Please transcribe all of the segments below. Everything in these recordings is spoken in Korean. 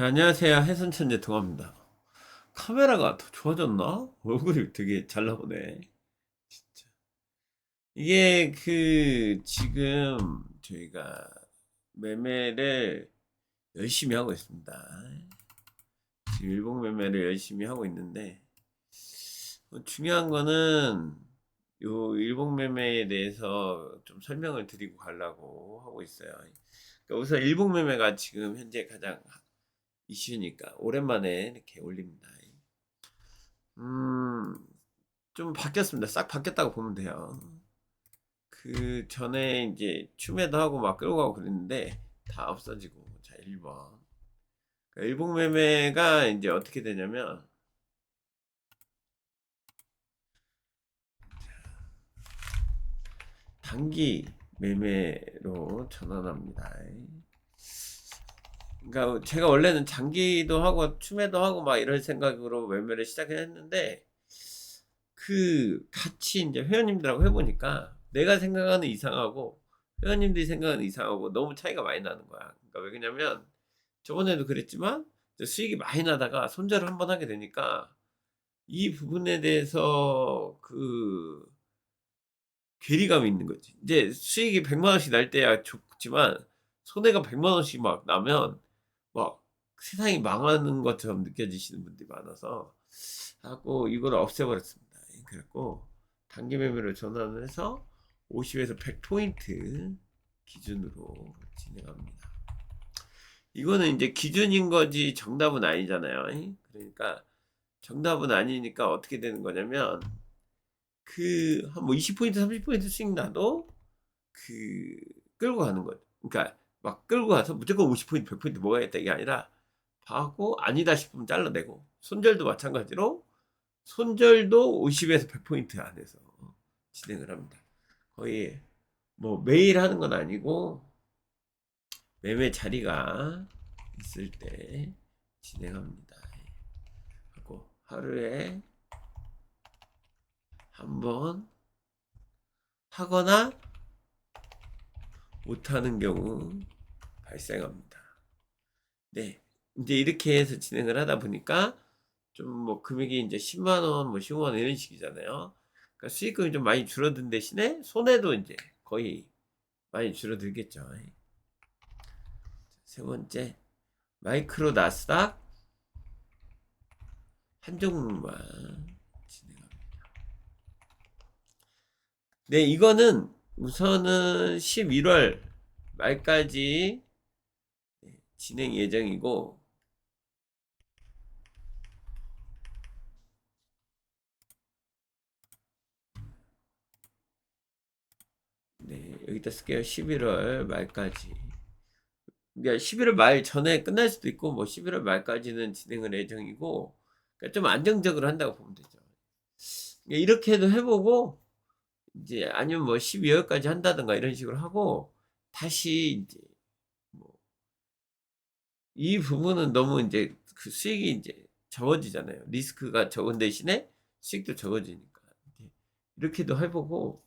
자, 안녕하세요. 해선천재 동아입니다. 카메라가 더 좋아졌나? 얼굴이 되게 잘 나오네. 진짜. 이게 그, 지금 저희가 매매를 열심히 하고 있습니다. 지금 일봉 매매를 열심히 하고 있는데, 어, 중요한 거는 요 일봉 매매에 대해서 좀 설명을 드리고 가려고 하고 있어요. 그러니까 우선 일봉 매매가 지금 현재 가장 이슈니까 오랜만에 이렇게 올립니다. 음, 좀 바뀌었습니다. 싹 바뀌었다고 보면 돼요. 그 전에 이제 춤에도 하고 막 끌고 가고 그랬는데 다 없어지고 자 1번 그러니까 일봉 매매가 이제 어떻게 되냐면 단기 매매로 전환합니다. 그러니까 제가 원래는 장기도 하고 춤에도 하고 막 이런 생각으로 매매를 시작했는데 그 같이 이제 회원님들하고 해보니까 내가 생각하는 이상하고 회원님들이 생각하는 이상하고 너무 차이가 많이 나는 거야. 그러니까 왜 그러냐면 저번에도 그랬지만 수익이 많이 나다가 손절을 한 번 하게 되니까 이 부분에 대해서 그 괴리감이 있는 거지. 이제 수익이 100만 원씩 날 때야 좋지만 손해가 100만 원씩 막 나면 막 세상이 망하는 것처럼 느껴지시는 분들이 많아서 하고 이걸 없애버렸습니다. 그래갖고 단기 매매로 전환을 해서 50에서 100포인트 기준으로 진행합니다. 이거는 이제 기준인 거지 정답은 아니잖아요. 그러니까 정답은 아니니까 어떻게 되는 거냐면 그 한 뭐 20포인트, 30포인트 수익 나도 그 끌고 가는 거죠. 그러니까 막 끌고 가서 무조건 50포인트, 100포인트 먹어야겠다 이게 아니라 하고 아니다 싶으면 잘라내고 손절도 마찬가지로 손절도 50에서 100포인트 안에서 진행을 합니다. 거의 뭐 매일 하는 건 아니고 매매 자리가 있을 때 진행합니다. 하고 하루에 한 번 하거나 못하는 경우 발생합니다. 네. 이제 이렇게 해서 진행을 하다 보니까 좀 뭐 금액이 이제 10만 원, 뭐 15만 원 이런 식이잖아요. 그러니까 수익금이 좀 많이 줄어든 대신에 손해도 이제 거의 많이 줄어들겠죠. 세 번째, 마이크로 나스닥 한 종목만 진행합니다. 네, 이거는 우선은 11월 말까지 진행 예정이고 네, 여기다 쓸게요. 11월 말까지. 그러니까 11월 말 전에 끝날 수도 있고 뭐 11월 말까지는 진행을 예정이고 그러니까 좀 안정적으로 한다고 보면 되죠. 그러니까 이렇게 도 해보고 이제 아니면 뭐 12월까지 한다든가 이런 식으로 하고 다시 이제 뭐 이 부분은 너무 이제 그 수익이 이제 적어지잖아요. 리스크가 적은 대신에 수익도 적어지니까 이렇게도 해보고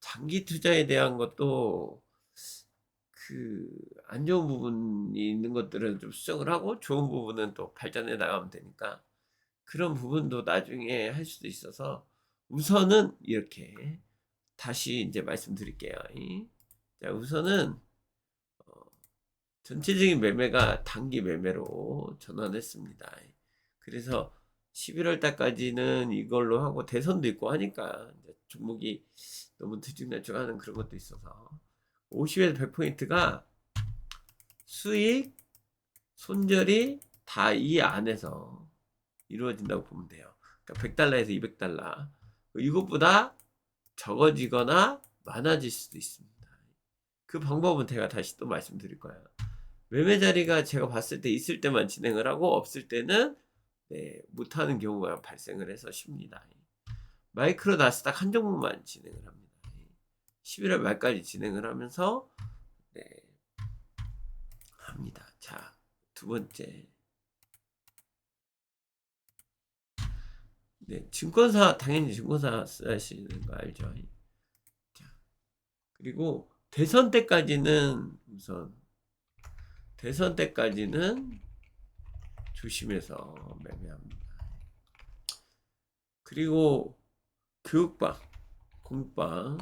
장기 투자에 대한 것도 그 안 좋은 부분이 있는 것들은 좀 수정을 하고 좋은 부분은 또 발전해 나가면 되니까 그런 부분도 나중에 할 수도 있어서 우선은 이렇게 다시 이제 말씀드릴게요. 자, 우선은 어, 전체적인 매매가 단기 매매로 전환했습니다. 그래서 11월 달까지는 이걸로 하고 대선도 있고 하니까 종목이 너무 들쭉날쭉하는 그런 것도 있어서 50에서 100포인트가 수익, 손절이 다 이 안에서 이루어진다고 보면 돼요. 그러니까 100달러에서 200달러. 이것보다 적어지거나 많아질 수도 있습니다. 그 방법은 제가 다시 또 말씀드릴 거예요. 매매 자리가 제가 봤을 때 있을 때만 진행을 하고 없을 때는 네, 못하는 경우가 발생을 해서 쉽니다. 마이크로 나스닥 한 종목만 진행을 합니다. 11월 말까지 진행을 하면서 네, 합니다. 자, 두 번째. 네, 증권사 당연히 증권사 쓰시는 거 알죠? 자, 그리고 대선 때까지는 우선 대선 때까지는 조심해서 매매합니다. 그리고 교육방, 공방.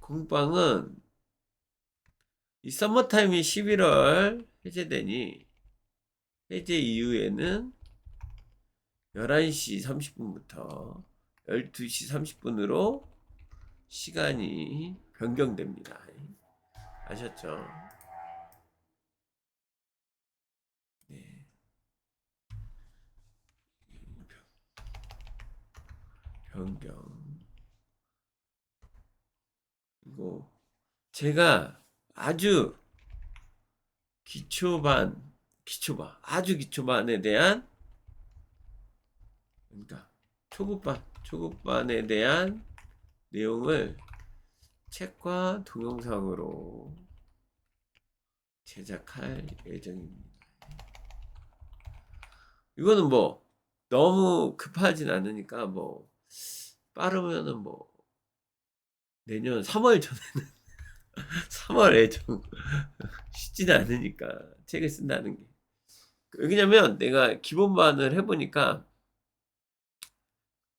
공방은 이 서머타임이 11월 해제되니 해제 이후에는 11시 30분부터 12시 30분으로 시간이 변경됩니다. 아셨죠? 변경. 그리고 제가 아주 기초반, 기초반, 아주 기초반에 대한 그러니까 초급반, 초급반에 대한 내용을 책과 동영상으로 제작할 예정입니다. 이거는 뭐 너무 급하진 않으니까 뭐 빠르면은 뭐 내년 3월 전에는 3월에 좀 쉽지는 않으니까 책을 쓴다는 게 왜냐면 내가 기본반을 해보니까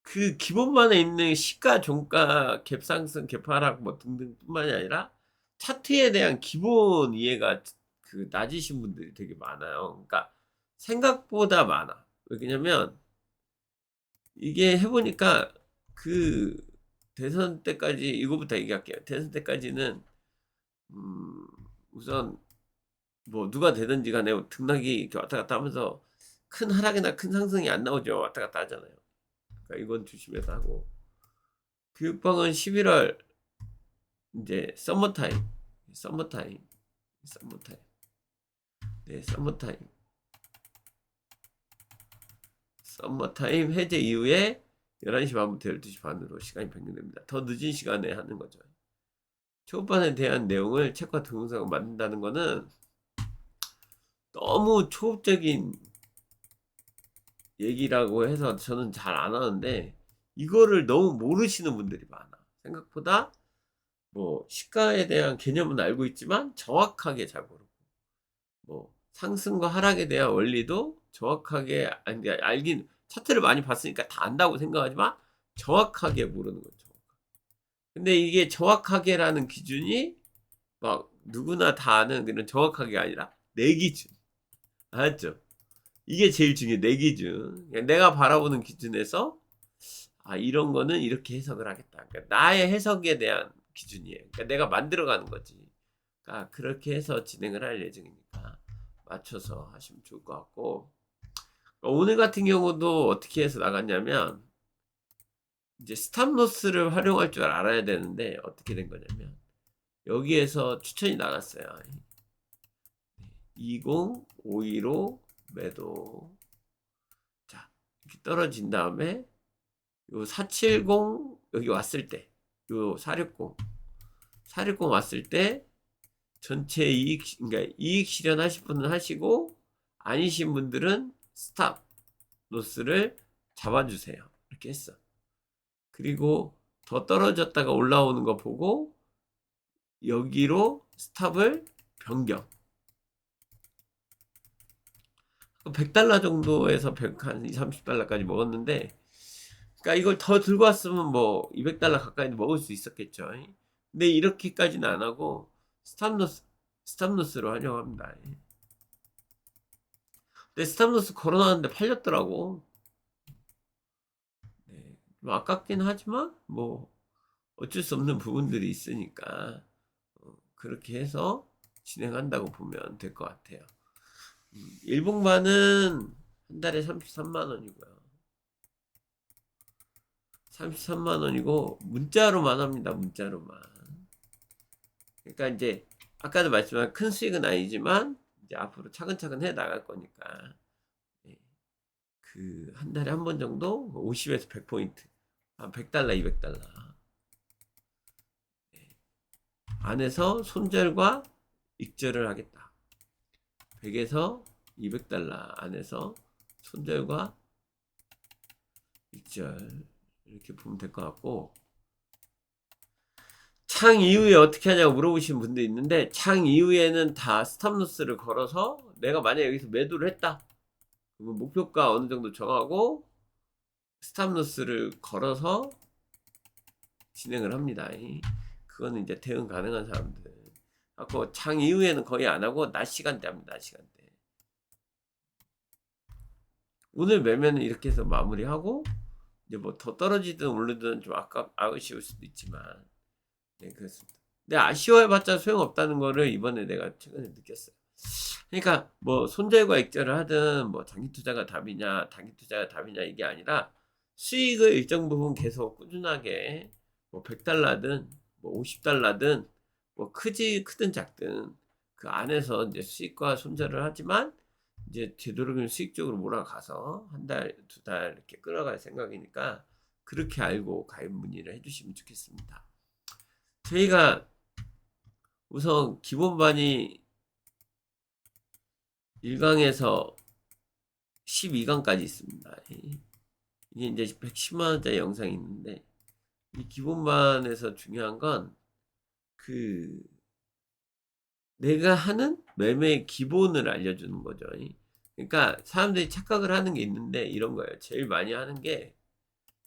그 기본반에 있는 시가, 종가, 갭 상승, 갭 하락 뭐 등등뿐만이 아니라 차트에 대한 기본 이해가 그 낮으신 분들이 되게 많아요. 그러니까 생각보다 많아. 왜냐면 이게 해보니까 그 대선 때까지 이거부터 얘기할게요. 대선 때까지는 음 우선 뭐 누가 되든지 간에 등락이 이렇게 왔다 갔다 하면서 큰 하락이나 큰 상승이 안 나오죠. 왔다 갔다 하잖아요. 그러니까 이건 조심해서 하고 교육방은 11월 이제 서머타임 서머타임 서머타임 네 서머타임 서머타임 해제 이후에 11시 반부터 12시 반으로 시간이 변경됩니다. 더 늦은 시간에 하는 거죠. 초반에 대한 내용을 책과 동영상을 만든다는 거는 너무 초급적인 얘기라고 해서 저는 잘 안 하는데 이거를 너무 모르시는 분들이 많아. 생각보다 뭐 시가에 대한 개념은 알고 있지만 정확하게 잘 모르고 뭐 상승과 하락에 대한 원리도 정확하게 알긴 차트를 많이 봤으니까 다 안다고 생각하지만 정확하게 모르는 거죠. 근데 이게 정확하게라는 기준이 막 누구나 다 아는 그런 정확하게가 아니라 내 기준. 알았죠? 이게 제일 중요해. 내 기준. 내가 바라보는 기준에서 아 이런 거는 이렇게 해석을 하겠다. 그러니까 나의 해석에 대한 기준이에요. 그러니까 내가 만들어가는 거지. 그러니까 그렇게 해서 진행을 할 예정이니까 맞춰서 하시면 좋을 것 같고 오늘 같은 경우도 어떻게 해서 나갔냐면 이제 스탑로스를 활용할 줄 알아야 되는데 어떻게 된 거냐면 여기에서 추천이 나갔어요. 20, 515 매도. 자, 이렇게 떨어진 다음에 요 470 여기 왔을 때, 요 460, 460 왔을 때 전체 이익, 그러니까 이익 실현하실 분은 하시고 아니신 분들은 스탑 로스를 잡아주세요. 이렇게 했어. 그리고 더 떨어졌다가 올라오는 거 보고 여기로 스탑을 변경. 100달러 정도에서 100, 한 2, 30달러까지 먹었는데, 그러니까 이걸 더 들고 왔으면 뭐 200달러 가까이 먹을 수 있었겠죠. 근데 이렇게까지는 안 하고 스탑로스, 스탑로스로 하려고 합니다. 근데 스탑로스 걸어놨는데 팔렸더라고. 네, 뭐 아깝긴 하지만 뭐 어쩔 수 없는 부분들이 있으니까 어, 그렇게 해서 진행한다고 보면 될 것 같아요. 일봉반은 한 달에 33만 원이고요. 33만 원이고 문자로만 합니다. 문자로만. 그러니까 이제 아까도 말씀한 큰 수익은 아니지만 이제 앞으로 차근차근 해 나갈 거니까. 그 한 달에 한 번 정도? 50에서 100포인트. 한 100달러 200달러. 안에서 손절과 익절을 하겠다. 100에서 200달러 안에서 손절과 익절. 이렇게 보면 될 것 같고 창 이후에 어떻게 하냐고 물어보시는 분도 있는데 창 이후에는 다 스탑로스를 걸어서 내가 만약에 여기서 매도를 했다. 그러면 목표가 어느 정도 정하고 스탑로스를 걸어서 진행을 합니다. 그거는 이제 대응 가능한 사람들. 아까 창 이후에는 거의 안 하고 낮 시간대 합니다. 낮 시간대. 오늘 매매는 이렇게 해서 마무리하고 이제 뭐 더 떨어지든 오르든 좀 아까 아쉬울 수도 있지만 네 그렇습니다. 근데 아쉬워해봤자 소용없다는 거를 이번에 내가 최근에 느꼈어요. 그러니까 뭐 손절과 익절을 하든 뭐 장기 투자가 답이냐 단기 투자가 답이냐 이게 아니라 수익을 일정 부분 계속 꾸준하게 뭐 100달러든 뭐 50달러든 뭐 크지 크든 작든 그 안에서 이제 수익과 손절을 하지만 이제 되도록이면 수익적으로 몰아가서 한 달, 두 달 이렇게 끌어갈 생각이니까 그렇게 알고 가입 문의를 해주시면 좋겠습니다. 저희가 우선 기본반이 1강에서 12강까지 있습니다. 이게 이제 110만원짜리 영상이 있는데 이 기본반에서 중요한 건 그 내가 하는 매매의 기본을 알려주는 거죠. 그러니까 사람들이 착각을 하는 게 있는데 이런 거예요. 제일 많이 하는 게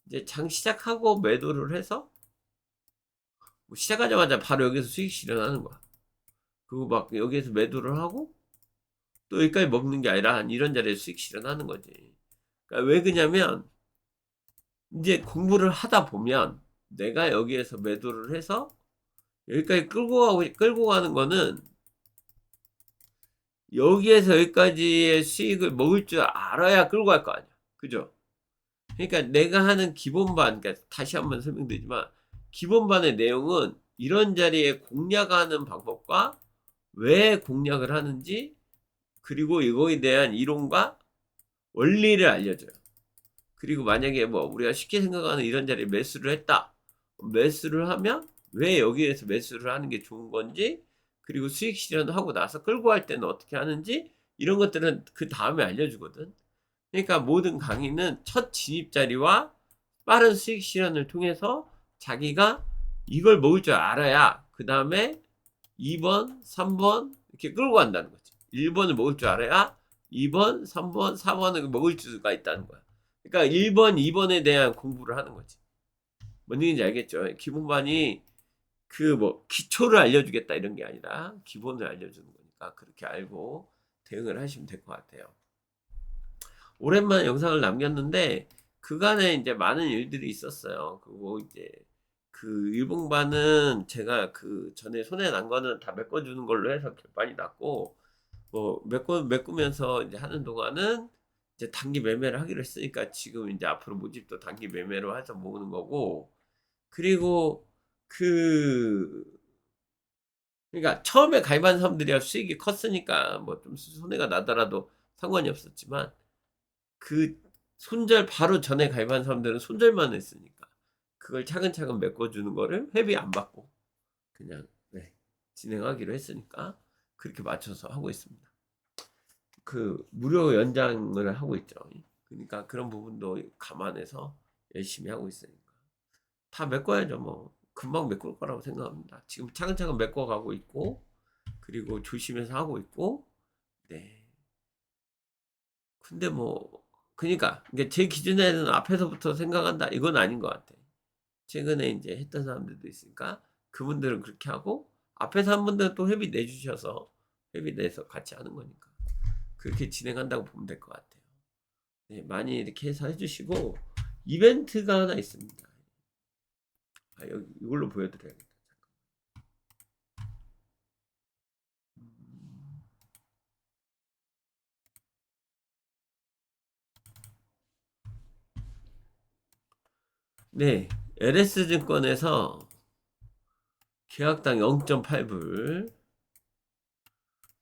이제 장 시작하고 매도를 해서 뭐 시작하자마자 바로 여기서 수익 실현하는 거야. 그리고 막 여기에서 매도를 하고 또 여기까지 먹는 게 아니라 한 이런 자리에 수익 실현하는 거지. 그러니까 왜 그냐면 이제 공부를 하다 보면 내가 여기에서 매도를 해서 여기까지 끌고 가고 끌고 가는 거는 여기에서 여기까지의 수익을 먹을 줄 알아야 끌고 갈 거 아니야. 그죠? 그러니까 내가 하는 기본반, 그러니까 다시 한번 설명드리지만, 기본반의 내용은 이런 자리에 공략하는 방법과 왜 공략을 하는지, 그리고 이거에 대한 이론과 원리를 알려줘요. 그리고 만약에 뭐 우리가 쉽게 생각하는 이런 자리에 매수를 했다. 매수를 하면 왜 여기에서 매수를 하는 게 좋은 건지, 그리고 수익 실현을 하고 나서 끌고 갈 때는 어떻게 하는지 이런 것들은 그 다음에 알려주거든. 그러니까 모든 강의는 첫 진입 자리와 빠른 수익 실현을 통해서 자기가 이걸 먹을 줄 알아야 그 다음에 2번, 3번 이렇게 끌고 간다는 거지. 1번을 먹을 줄 알아야 2번, 3번, 4번을 먹을 수가 있다는 거야. 그러니까 1번, 2번에 대한 공부를 하는 거지. 뭔 얘기인지 알겠죠? 기본반이 그 뭐 기초를 알려주겠다 이런 게 아니라 기본을 알려주는 거니까 그렇게 알고 대응을 하시면 될 것 같아요. 오랜만에 영상을 남겼는데 그간에 이제 많은 일들이 있었어요. 그리고 이제 그 일봉반은 제가 그 전에 손에 난 거는 다 메꿔주는 걸로 해서 많이 났고 뭐 메꿔 메꾸면서 이제 하는 동안은 이제 단기 매매를 하기로 했으니까 지금 이제 앞으로 모집도 단기 매매로 해서 모으는 거고. 그리고 그 그러니까 처음에 가입한 사람들이야 수익이 컸으니까 뭐 좀 손해가 나더라도 상관이 없었지만 그 손절 바로 전에 가입한 사람들은 손절만 했으니까 그걸 차근차근 메꿔주는 거를 회비 안 받고 그냥 네, 진행하기로 했으니까 그렇게 맞춰서 하고 있습니다. 그 무료 연장을 하고 있죠. 그러니까 그런 부분도 감안해서 열심히 하고 있으니까 다 메꿔야죠 뭐. 금방 메꿀 거라고 생각합니다. 지금 차근차근 메꿔가고 있고 그리고 조심해서 하고 있고 네. 근데 뭐 그러니까 제 기준에는 앞에서부터 생각한다 이건 아닌 것 같아. 최근에 이제 했던 사람들도 있으니까 그분들은 그렇게 하고 앞에서 한 분들은 또 회비 내주셔서 회비 내서 같이 하는 거니까 그렇게 진행한다고 보면 될 것 같아요. 네, 많이 이렇게 해서 해주시고 이벤트가 하나 있습니다. 아, 여기 이걸로 보여드려야겠다. 음. 네, LS증권에서 계약당 0.8불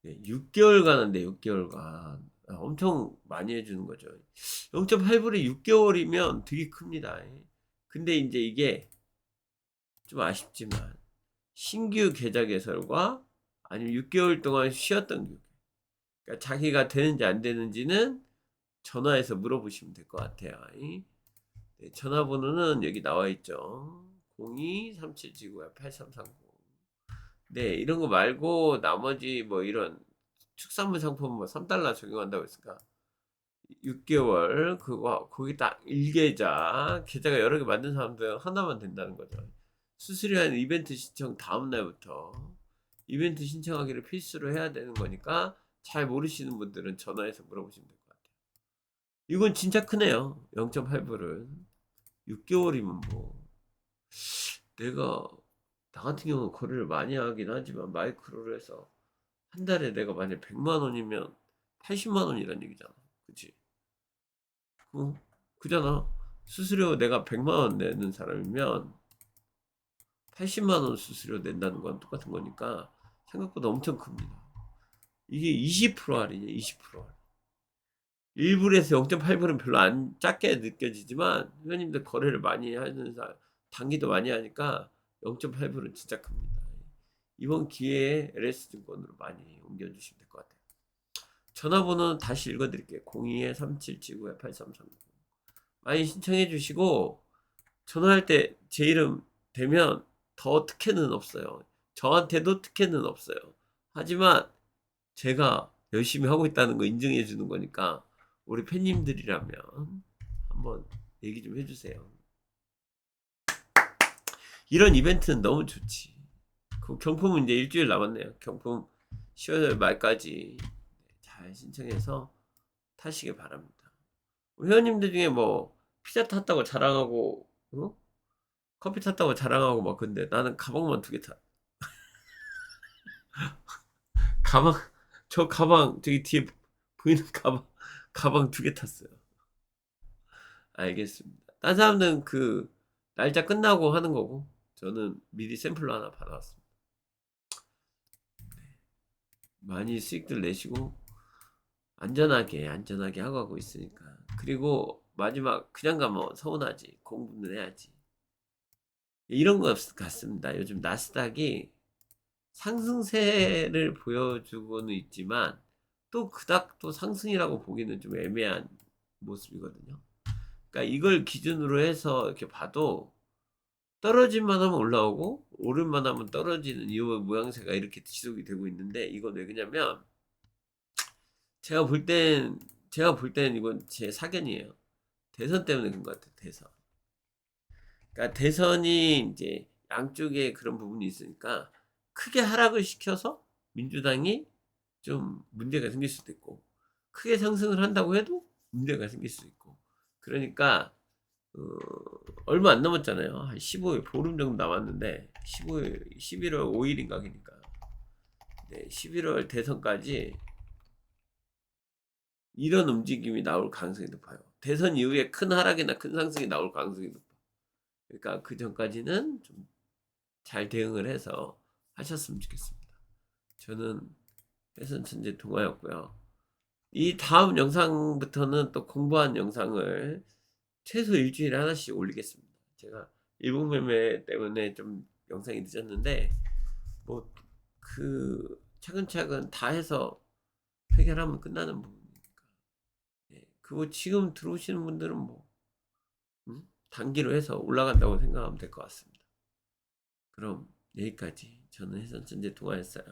네, 6개월간 한데 6개월간 아, 엄청 많이 해주는 거죠. 0.8불이 6개월이면 되게 큽니다. 근데 이제 이게 좀 아쉽지만 신규 계좌 개설과 아니면 6개월 동안 쉬었던 교 그러니까 자기가 되는지 안 되는지는 전화해서 물어보시면 될 것 같아요. 네, 전화번호는 여기 나와 있죠. 02-3779-8330 네, 이런 거 말고 나머지 뭐 이런 축산물 상품 뭐 3달러 적용한다고 했으니까 6개월 그거 거기 딱 1계좌 계좌가 여러 개 만든 사람들은 하나만 된다는 거죠. 수수료한 이벤트 신청 다음 날부터 이벤트 신청하기를 필수로 해야 되는 거니까 잘 모르시는 분들은 전화해서 물어보시면 될 것 같아요. 이건 진짜 크네요. 0.8불은 6개월이면 뭐 내가 나 같은 경우는 거래를 많이 하긴 하지만 마이크로로 해서 한 달에 내가 만약 100만 원이면 80만 원이란 얘기잖아. 그치? 어? 그잖아. 수수료 내가 100만 원 내는 사람이면 80만 원 수수료 낸다는 건 똑같은 거니까 생각보다 엄청 큽니다. 이게 20% 할인이에요. 20% 할인. 1불에서 0.8불은 별로 안 작게 느껴지지만 회원님들 거래를 많이 하는 사람 단기도 많이 하니까 0.8불은 진짜 큽니다. 이번 기회에 LS증권으로 많이 옮겨주시면 될 것 같아요. 전화번호는 다시 읽어드릴게요. 02-3779-8330 많이 신청해 주시고 전화할 때 제 이름 되면 더 특혜는 없어요. 저한테도 특혜는 없어요. 하지만 제가 열심히 하고 있다는 거 인증해 주는 거니까 우리 팬님들이라면 한번 얘기 좀 해주세요. 이런 이벤트는 너무 좋지. 그 경품은 이제 일주일 남았네요. 경품 10월 말까지 잘 신청해서 타시길 바랍니다. 우리 회원님들 중에 뭐 피자 탔다고 자랑하고 어? 커피 탔다고 자랑하고 막 근데 나는 가방만 두 개 타. 가방 저 가방 저기 뒤에 보이는 가방 가방 두 개 탔어요. 알겠습니다. 딴 사람들은 그 날짜 끝나고 하는 거고 저는 미리 샘플로 하나 받아왔습니다. 네. 많이 수익들 내시고 안전하게 안전하게 하고 하고 있으니까 그리고 마지막 그냥 가면 서운하지 공부는 해야지 이런 것 같습니다. 요즘 나스닥이 상승세를 보여주고는 있지만 또 그닥 또 상승이라고 보기는 좀 애매한 모습이거든요. 그러니까 이걸 기준으로 해서 이렇게 봐도 떨어질만 하면 올라오고 오를만 하면 떨어지는 이 모양새가 이렇게 지속이 되고 있는데 이건 왜 그냐면 제가 볼 땐 제가 볼 땐 이건 제 사견이에요. 대선 때문에 그런 것 같아요. 대선. 그러니까 대선이 이제 양쪽에 그런 부분이 있으니까 크게 하락을 시켜서 민주당이 좀 문제가 생길 수도 있고 크게 상승을 한다고 해도 문제가 생길 수도 있고 그러니까 어, 얼마 안 남았잖아요. 한 15일 보름 정도 남았는데 15일 11월 5일인가 그러니까 네, 11월 대선까지 이런 움직임이 나올 가능성이 높아요. 대선 이후에 큰 하락이나 큰 상승이 나올 가능성이 높아. 그러니까 그 전까지는 좀 잘 대응을 해서 하셨으면 좋겠습니다. 저는 해선 천재 동아였고요. 이 다음 영상부터는 또 공부한 영상을 최소 일주일에 하나씩 올리겠습니다. 제가 일본 매매 때문에 좀 영상이 늦었는데 뭐 그 차근차근 다 해서 해결하면 끝나는 부분이니까. 예, 그거 지금 들어오시는 분들은 뭐 음? 단기로 해서 올라간다고 생각하면 될 것 같습니다. 그럼 여기까지 저는 해선 천재 동아였어요.